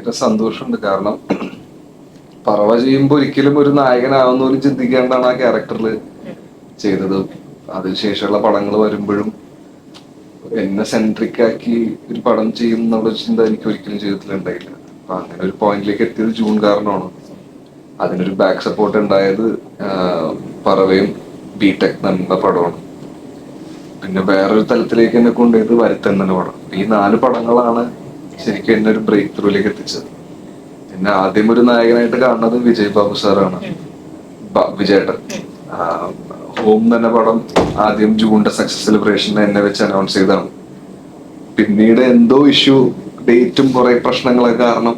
ഭയങ്കര സന്തോഷമുണ്ട്. കാരണം പറവ ചെയ്യുമ്പോൾ ഒരിക്കലും ഒരു നായകനാവുന്ന പോലും ചിന്തിക്കേണ്ടാണ് ആ ക്യാരക്ടറിൽ ചെയ്തത്. അതിനുശേഷമുള്ള പടങ്ങൾ വരുമ്പോഴും എന്നെ സെൻട്രിക് ആക്കി ഒരു പടം ചെയ്യും എന്നുള്ള ചിന്ത എനിക്ക് ഒരിക്കലും ജീവിതത്തിൽ ഉണ്ടായില്ല. അപ്പൊ അങ്ങനെ ഒരു പോയിന്റിലേക്ക് എത്തിയത് ജൂൺ കാരണമാണ്. അതിനൊരു ബാക്ക് സപ്പോർട്ട് ഉണ്ടായത് പറവയും പറവയും ബിടെക് നമ്മുടെ പടമാണ്. പിന്നെ വേറൊരു തലത്തിലേക്ക് എന്നെ കൊണ്ടുപോയത് വരുത്തന്നെ പടം ഈ നാല് പടങ്ങളാണ് ശരിക്കും എന്നെ ഒരു ബ്രേക്ക് ത്രൂയിലേക്ക് എത്തിച്ചത്. എന്നെ ആദ്യം ഒരു നായകനായിട്ട് കാണുന്നത് വിജയ് ബാബു സാറാണ് വിജയേട്ടൻ. ഹോം എന്ന പടം ആദ്യം ജൂണിന്റെ സക്സസ് സെലിബ്രേഷൻ എന്നെ വെച്ച് അനൗൺസ് ചെയ്തതാണ്. പിന്നീട് എന്തോ ഇഷ്യൂ ഡേറ്റും കുറെ പ്രശ്നങ്ങളൊക്കെ കാരണം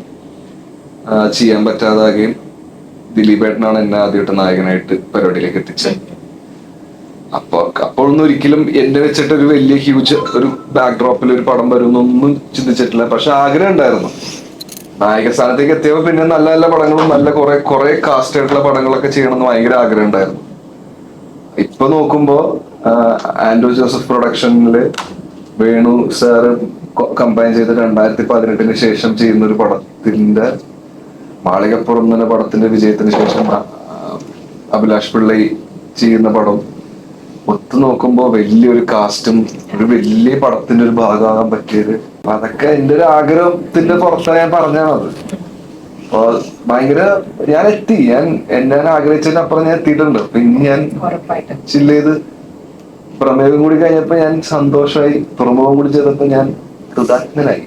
ചെയ്യാൻ പറ്റാതാകുകയും ദിലീപേട്ടനാണ് എന്നെ ആദ്യമായിട്ട് നായകനായിട്ട് പരിപാടിയിലേക്ക് എത്തിച്ചത്. അപ്പൊ അപ്പോഴൊന്നും ഒരിക്കലും എന്റെ വെച്ചിട്ട് ഒരു വലിയ ഹ്യൂജ് ഒരു ബാക്ക് ഡ്രോപ്പിൽ ഒരു പടം വരുമെന്നൊന്നും ചിന്തിച്ചിട്ടില്ല. പക്ഷെ ആഗ്രഹം ഉണ്ടായിരുന്നു. നായക സ്ഥാനത്തേക്ക് എത്തിയപ്പോ പിന്നെ നല്ല നല്ല പടങ്ങളും നല്ല കുറെ കുറെ കാസ്റ്റ് ആയിട്ടുള്ള പടങ്ങളൊക്കെ ചെയ്യണമെന്ന് ഭയങ്കര ആഗ്രഹം ഉണ്ടായിരുന്നു. ഇപ്പൊ നോക്കുമ്പോ ആൻഡ്രൂ ജോസഫ് പ്രൊഡക്ഷനിൽ വേണു സാറ് കമ്പൈൻ ചെയ്ത് രണ്ടായിരത്തി പതിനെട്ടിന് ശേഷം ചെയ്യുന്ന ഒരു പടത്തിന്റെ മാളികപ്പുറം എന്ന പടത്തിന്റെ വിജയത്തിന് ശേഷം അഭിലാഷ് പിള്ളൈ ചെയ്യുന്ന പടം ഒത്തു നോക്കുമ്പോ വലിയൊരു കാസ്റ്റും ഒരു വലിയ പടത്തിന്റെ ഒരു ഭാഗമാകാൻ പറ്റിയത്. അതൊക്കെ എന്റെ ഒരു ആഗ്രഹത്തിന്റെ പുറത്താണ് ഞാൻ പറഞ്ഞാണത് അപ്പൊ ഭയങ്കര ഞാൻ എത്തി. ഞാൻ എന്നെ ഞാൻ ആഗ്രഹിച്ചതിനപ്പുറം ഞാൻ എത്തിയിട്ടുണ്ട്. അപ്പൊ ഇനി ഞാൻ ചില്ല ചെയ്ത് പ്രമേയം കൂടി കഴിഞ്ഞപ്പോ ഞാൻ സന്തോഷമായി തുറമുഖം കൂടി ചെയ്തപ്പോ ഞാൻ കൃതജ്ഞനായി.